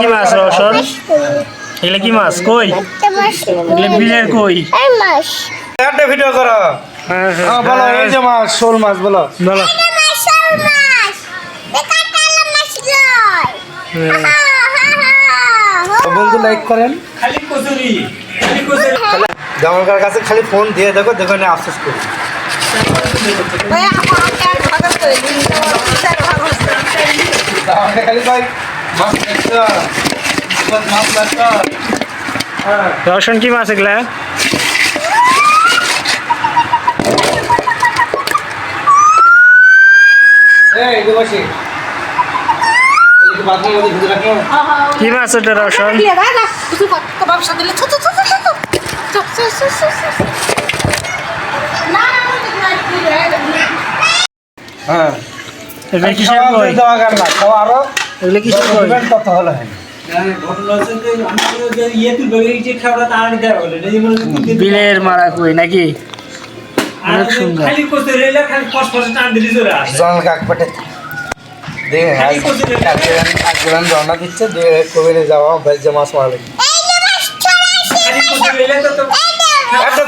কি মাছ রসন এগুলো কি মাছ? কই? একটা এগুলো বিলের কই? একটা ভিডিও করো। হ্যাঁ হ্যাঁ বলো এই যে মাছ শোল বলো। বলো। বন্ধু লাইক করেন। খালি কচুরি খালি কচুরি। জামালকার কাছে খালি ফোন দিয়ে দেখো দেখো না আফসোস করি জামালকা খালি ভাই মাছ দেখছ মাছ লাগছো হ্যাঁ রসন কি মাছ এগুলা? কি মাছ ওটা রসন? হ্যাঁ। দেওয়া গেল না। খাওয়া আরও এগুলো হলো যেমন বিলের মারা কই নাকি? অনেক সুন্দর। দিচ্ছে দিয়ে কবিরে যাওয়া লাগবে যে মাছ আসে